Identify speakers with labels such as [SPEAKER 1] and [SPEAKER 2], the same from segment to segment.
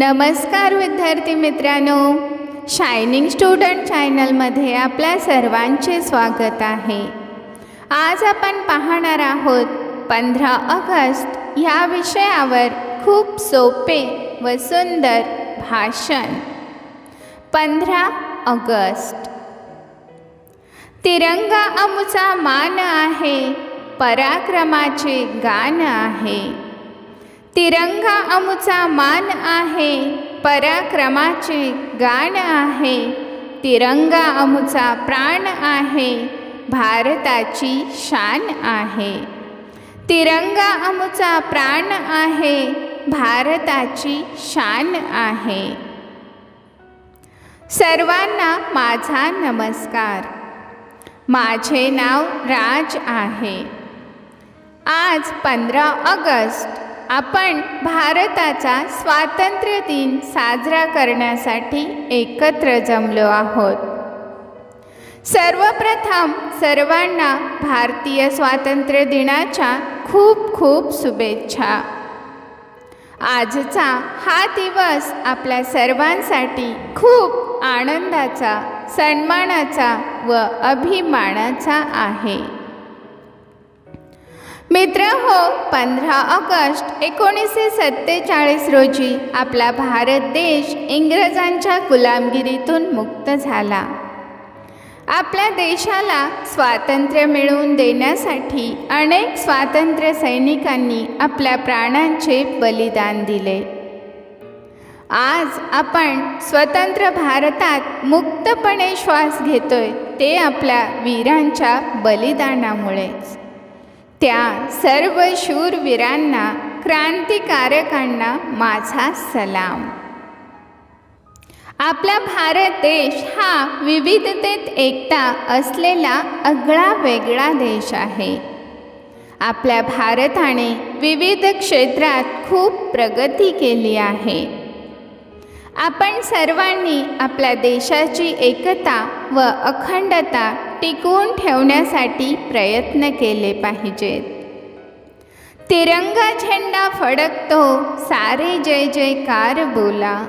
[SPEAKER 1] नमस्कार विद्यार्थी मित्रांनो. शायनिंग स्टुडंट चॅनलमध्ये आपल्या सर्वांचे स्वागत आहे. आज आपण पाहणार आहोत पंधरा ऑगस्ट या विषयावर खूप सोपे व सुंदर भाषण. पंधरा ऑगस्ट. तिरंगा अमुचा मान आहे पराक्रमाचे गाणं आहे. तिरंगा अमुचा मान आहे पराक्रमाचे गाण आहे. तिरंगा आमचा प्राण आहे भारताची शान आहे. तिरंगा अमुचा प्राण आहे भारताची शान आहे. सर्वांना माझा नमस्कार. माझे नाव राज आहे. आज पंधरा ऑगस्ट. आपण भारताचा स्वातंत्र्य दिन साजरा करण्यासाठी एकत्र जमलो आहोत. सर्वप्रथम सर्वांना भारतीय स्वातंत्र्य दिनाच्या खूप खूप शुभेच्छा. आजचा हा दिवस आपल्या सर्वांसाठी खूप आनंदाचा सन्मानाचा व अभिमानाचा आहे. मित्र हो पंधरा ऑगस्ट एकोणीसशे सत्तेचाळीस रोजी आपला भारत देश इंग्रजांच्या गुलामगिरीतून मुक्त झाला. आपल्या देशाला स्वातंत्र्य मिळवून देण्यासाठी अनेक स्वातंत्र्य सैनिकांनी आपल्या प्राणांचे बलिदान दिले. आज आपण स्वतंत्र भारतात मुक्तपणे श्वास घेतोय ते आपल्या वीरांच्या बलिदानामुळेच. त्या सर्व शूरवीरांना क्रांतिकारकांना माझा सलाम. आपला भारत देश हा विविधतेत एकता असलेला आगळा वेगळा देश आहे. आपल्या भारताने विविध क्षेत्रात खूप प्रगती केली आहे. आपण सर्वांनी आपल्या देशाची एकता व अखंडता टिकवून ठेवण्यासाठी प्रयत्न केले पाहिजेत. तिरंगा झेंडा फडकतो सारे जय जयकार बोला.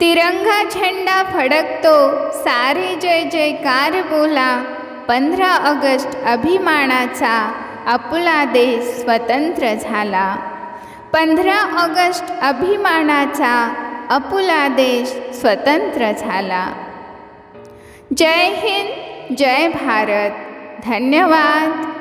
[SPEAKER 1] तिरंगा झेंडा फडकतो सारे जय जयकार बोला. पंधरा ऑगस्ट अभिमानाचा आपुला देश स्वतंत्र झाला. पंधरा ऑगस्ट अभिमानाचा अपुला देश स्वतंत्र झाला. जय हिंद जय भारत. धन्यवाद.